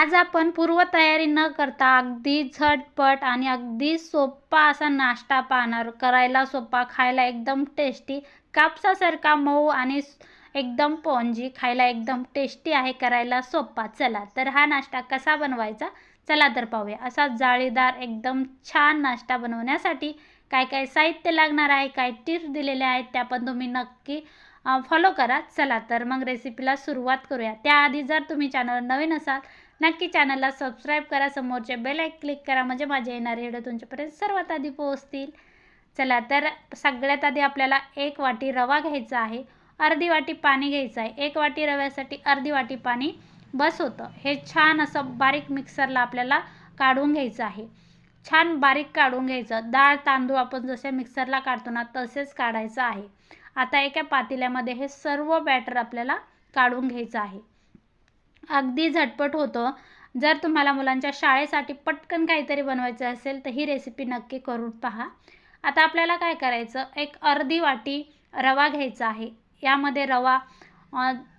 आज आपण पूर्वतयारी न करता अगदी झटपट आणि अगदी सोपा असा नाश्ता पाहणार. करायला सोपा खायला एकदम टेस्टी कापसासारखा मऊ आणि एकदम पोंजी खायला एकदम टेस्टी आहे करायला सोपा. चला तर हा नाश्ता कसा बनवायचा? चला तर पाहूया. असा जाळीदार एकदम छान नाश्ता बनवण्यासाठी काय काय साहित्य लागणार आहे काय टिप्स दिलेल्या आहेत त्या पण तुम्ही नक्की फॉलो करा. चला तर मग रेसिपीला सुरुवात करूया. त्याआधी जर तुम्ही चॅनल नवीन असाल नक्की चॅनलला सबस्क्राईब करा. समोरचे बेल आयक क्लिक करा. म्हणजे माझे येणारे व्हिडिओ तुमच्यापर्यंत सर्वात आधी पोहोचतील. चला तर सगळ्यात आधी आपल्याला एक वाटी रवा घ्यायचा आहे. अर्धी वाटी पाणी घ्यायचं आहे. एक वाटी रव्यासाठी अर्धी वाटी पाणी बस होतं. हे छान असं बारीक मिक्सरला आपल्याला काढून घ्यायचं आहे. छान बारीक काढून घ्यायचं. डाळ तांदूळ आपण जसे मिक्सरला काढतो ना तसेच काढायचं आहे. आता एका पातेल्यामध्ये हे सर्व बॅटर आपल्याला काढून घ्यायचं आहे. अगदी झटपट होतं. जर तुम्हाला मुलांच्या शाळेसाठी पटकन काहीतरी बनवायचं असेल तर ही रेसिपी नक्की करून पहा. आता आपल्याला काय करायचं? एक अर्धी वाटी रवा घ्यायचा आहे. यामध्ये रवा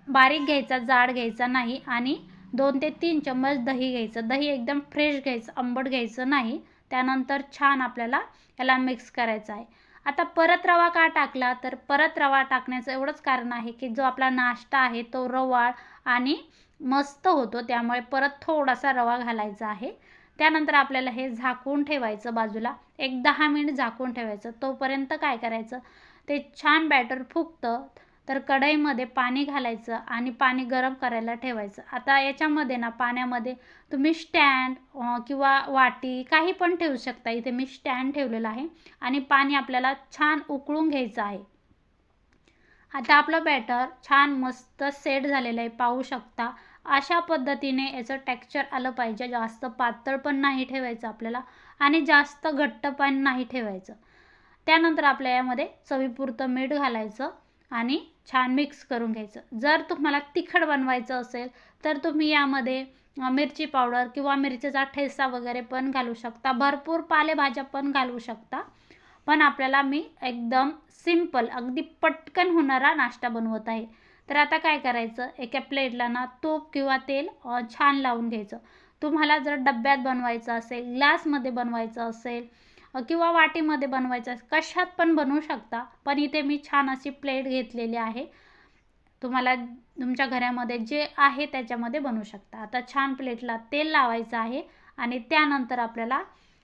बारीक घ्यायचा जाड घ्यायचा नाही आणि दोन ते तीन चम्मच दही घ्यायचं. दही एकदम फ्रेश घ्यायचं आंबट घ्यायचं नाही. त्यानंतर छान आपल्याला याला मिक्स करायचं आहे. आता परत रवा का टाकला? तर परत रवा टाकण्याचं एवढंच कारण आहे की जो आपला नाश्ता आहे तो रवाळ आणि मस्त होतो. त्यामुळे परत थोडासा रवा घालायचा आहे. त्यानंतर आपल्याला हे झाकून ठेवायचं बाजूला. एक दहा मिनिट झाकून ठेवायचं. तोपर्यंत काय करायचं? ते छान बॅटर फुगतं. तर कढईमध्ये पाणी घालायचं आणि पाणी गरम करायला ठेवायचं. आता याच्यामध्ये ना पाण्यामध्ये तुम्ही स्टँड किंवा वाटी काही पण ठेवू शकता. इथे मी स्टँड ठेवलेलं आहे. आणि पाणी आपल्याला छान उकळून घ्यायचं आहे. आता आपलं बॅटर छान मस्त सेट झालेलं आहे. पाहू शकता. अशा पद्धतीने याचं टेक्स्चर आलं पाहिजे. जास्त पातळ पण नाही ठेवायचं आपल्याला आणि जास्त घट्ट पण नाही ठेवायचं. त्यानंतर आपल्या यामध्ये चवीपुरतं मीठ घालायचं आणि छान मिक्स करून घ्यायचं. जर तुम्हाला तिखट बनवायचं असेल तर तुम्ही यामध्ये मिरची पावडर किंवा मिरचीचा ठेसा वगैरे पण घालू शकता. भरपूर पालेभाज्या पण घालू शकता. पण आपल्याला मी एकदम सिंपल अगदी पटकन होणारा नाश्ता बनवत आहे. तर आता काय करायचं? एका प्लेटला ना तूप किंवा तेल छान लावून घ्यायचं. तुम्हाला जर डब्यात बनवायचं असेल ग्लासमध्ये बनवायचं असेल किंवा वाटीमध्ये बनवायचं असेल कशात पण बनवू शकता. पण इथे मी छान अशी प्लेट घेतलेली आहे. तुम्हाला तुमच्या घरामध्ये जे आहे त्याच्यामध्ये बनवू शकता. आता छान प्लेटला तेल लावायचं आहे आणि त्यानंतर आपल्याला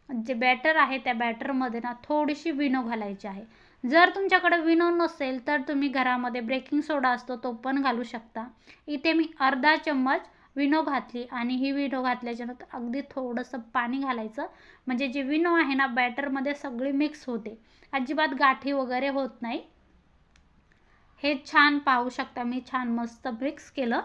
जे बॅटर आहे त्या बॅटरमध्ये ना थोडीशी विनो घालायची आहे. जर तुमच्याकडे विनो नसेल तर तुम्ही घरामध्ये ब्रेकिंग सोडा असतो तो पण घालू शकता. इथे मी अर्धा चम्मच विनो घातली आणि ही विनो घातल्याच्यानंतर अगदी थोडंसं पाणी घालायचं. म्हणजे जे विनो आहे ना बॅटरमध्ये सगळी मिक्स होते. अजिबात गाठी वगैरे होत नाही. हे छान पाहू शकता मी छान मस्त मिक्स केलं.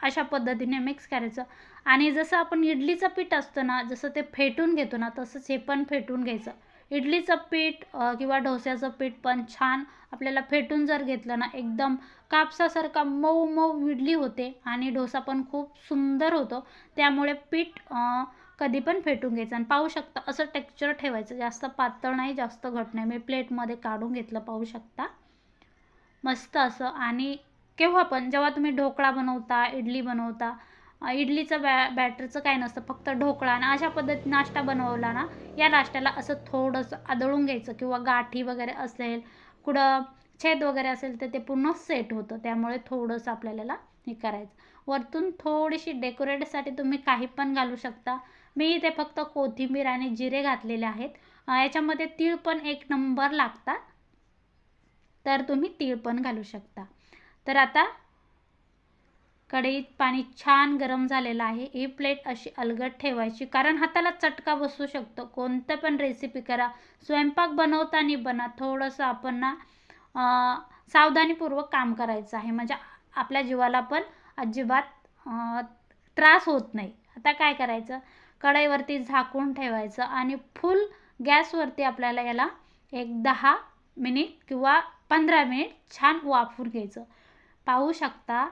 अशा पद्धतीने मिक्स करायचं. आणि जसं आपण इडलीचं पीठ असतं ना जसं ते फेटून घेतो ना तसंच हे पण फेटून घ्यायचं. इडलीचं पीठ किंवा डोस्याचं पीठ पण छान आपल्याला फेटून जर घेतलं ना एकदम कापसासारखा मऊ मऊ इडली होते आणि डोसा पण खूप सुंदर होतो. त्यामुळे पीठ कधी पण फेटून घ्यायचं आणि पाहू शकता असं टेक्स्चर ठेवायचं जास्त पातळ नाही जास्त घट नाही. मी प्लेटमध्ये काढून घेतलं पाहू शकता. मस्त असं आणि केव्हा पण जेव्हा तुम्ही ढोकळा बनवता इडली बनवता इडलीचं बॅ बॅटरचं काय नसतं फक्त ढोकळा ना अशा पद्धतीत नाश्ता बनवला ना या नाश्त्याला असं थोडंसं आदळून घ्यायचं किंवा गाठी वगैरे असेल कुठं छेद वगैरे असेल तर ते पूर्ण सेट होतं. त्यामुळे थोडंसं आपल्याला हे करायचं. वरतून थोडीशी डेकोरेटसाठी तुम्ही काही पण घालू शकता. मी इथे फक्त कोथिंबीर आणि जिरे घातलेले आहेत. याच्यामध्ये तीळ पण एक नंबर लागतात. तर तुम्ही तीळ पण घालू शकता. तर आता कढईत पाणी छान गरम झालेलं आहे. ही प्लेट अशी अलगट ठेवायची. कारण हाताला चटका बसू शकतो. कोणतं पण रेसिपी करा. स्वयंपाक बनवताना बना. थोडंसं आपण ना सावधानीपूर्वक काम करायचं आहे. म्हणजे आपल्या जीवाला पण अजिबात त्रास होत नाही. आता काय करायचं? कढईवरती झाकून ठेवायचं आणि फुल गॅसवरती आपल्याला याला एक दहा मिनिट किंवा पंधरा मिनिट छान वाफून घ्यायचं. पाहू शकता?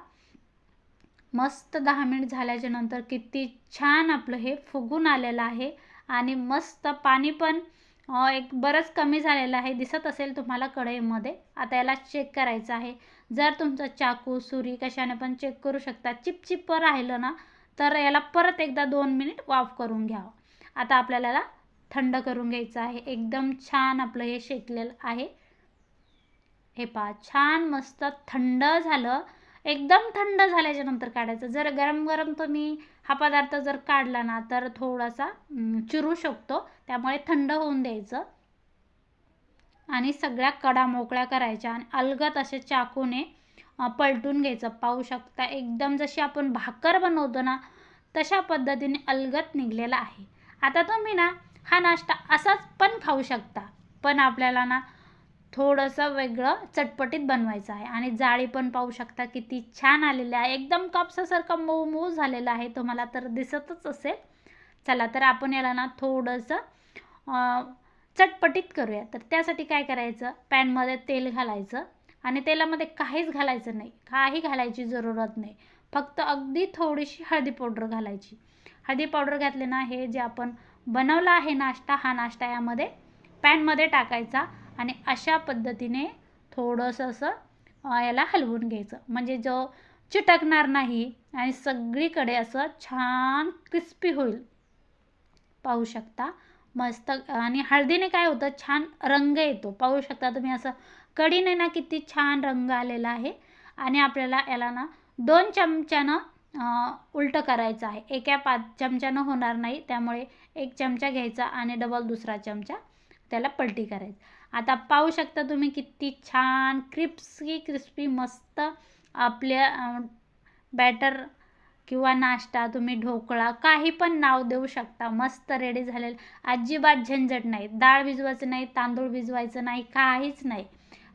मस्त दहा मिनिट झाल्याच्यानंतर किती छान आपलं हे फुगून आलेलं आहे. आणि मस्त पाणी पण एक बरंच कमी झालेलं आहे. दिसत असेल तुम्हाला कढईमध्ये. आता याला चेक करायचं आहे. जर तुमचं चाकू सुरी कशाने पण चेक करू शकता. चिपचिप राहिलं ना तर याला परत एकदा दोन मिनिट वाफ करून घ्यावं आता आपल्याला याला थंड करून घ्यायचं आहे. एकदम छान आपलं हे शेकलेलं आहे. हे पहा छान मस्त थंड झालं. एकदम थंड झाल्याच्यानंतर काढायचं. जर गरम गरम तुम्ही हा पदार्थ जर काढला ना तर थोडासा चिरू शकतो. त्यामुळे थंड होऊन द्यायचं. आणि सगळ्या कडा मोकळ्या करायच्या आणि अलगत असे चाकूने पलटून घ्यायचं. पाहू शकता एकदम जशी आपण भाकर बनवतो ना तशा पद्धतीने अलगत निघलेला आहे. आता तुम्ही ना हा नाश्ता असाच पण खाऊ शकता. पण आपल्याला ना थोडंसं वेगळं चटपटीत बनवायचं आहे. आणि जाळी पण पाहू शकता किती छान आलेली आहे. एकदम कापसासारखं मऊ मऊ झालेलं आहे. तुम्हाला तर दिसतच असेल. चला तर आपण याला ना थोडंसं चटपटीत करूया. तर त्यासाठी काय करायचं? पॅनमध्ये तेल घालायचं. आणि तेलामध्ये काहीच घालायचं नाही. काही घालायची जरूरत नाही. फक्त अगदी थोडीशी हळदी पावडर घालायची. हळदी पावडर घातले ना हे जे आपण बनवला आहे नाश्ता हा नाश्ता यामध्ये पॅनमध्ये टाकायचा. आणि अशा पद्धतीने थोडंसं असं याला हलवून घ्यायचं. म्हणजे जो चिटकणार नाही आणि सगळीकडे असं छान क्रिस्पी होईल. पाहू शकता. मस्त आणि हळदीने काय होतं? छान रंग येतो. पाहू शकता तुम्ही असं कढीने ना किती छान रंग आलेला आहे. आणि आपल्याला याला ना दोन चमच्यानं उलटं करायचं आहे. एका पाच चमच्यानं होणार नाही. त्यामुळे एक चमचा घ्यायचा आणि डबल दुसरा चमचा. त्याला पलटी करायची. आता पाहू शकता तुम्ही किती छान क्रिप्सी क्रिस्पी मस्त आपल्या बॅटर किंवा नाश्ता तुम्ही ढोकळा काही पण नाव देऊ शकता. मस्त रेडी झालेलं. अजिबात झंझट नाही. डाळ भिजवायचं नाही तांदूळ भिजवायचं नाही काहीच नाही.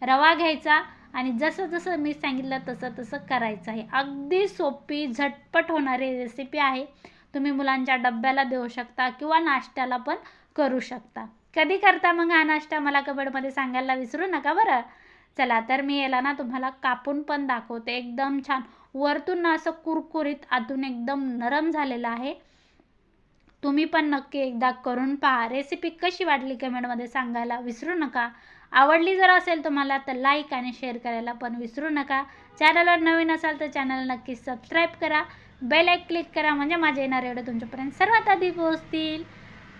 रवा घ्यायचा आणि जसं जसं मी सांगितलं तसं तसं करायचं आहे. अगदी सोपी झटपट होणारी रेसिपी आहे. तुम्ही मुलांच्या डब्याला देऊ शकता किंवा नाश्त्याला पण करू शकता. कधी करता मग हा नाश्ता? मला कमेंटमध्ये सांगायला विसरू नका बरं. चला तर मी याला ना तुम्हाला कापून पण दाखवते. एकदम छान. वरतून ना असं कुरकुरीत आतून एकदम नरम झालेलं आहे. तुम्ही पण नक्की एकदा करून पहा. रेसिपी कशी वाटली कमेंटमध्ये सांगायला विसरू नका. आवडली जर असेल तुम्हाला तर लाईक आणि शेअर करायला पण विसरू नका. चॅनलवर नवीन असाल तर चॅनल नक्की सबस्क्राईब करा. बेल एक क्लिक करा. म्हणजे माझे येणारे एवढे तुमच्यापर्यंत सर्वात आधी पोहोचतील.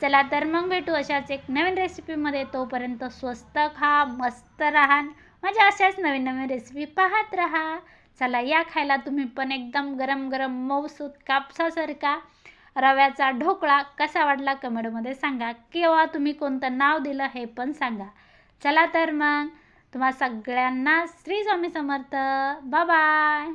चला तर मग भेटू अशाच एक नवीन रेसिपीमध्ये तोपर्यंत स्वस्त खा मस्त राहा म्हणजे अशाच नवीन नवीन रेसिपी पाहत राहा. चला या खायला तुम्ही पण एकदम गरम गरम मऊसूत कापसासारखा रव्याचा ढोकळा कसा वाटला कमेंटमध्ये सांगा. किंवा तुम्ही कोणतं नाव दिलं हे पण सांगा. चला तर मग. तुम्हा सगळ्यांना श्री स्वामी समर्थ. बाय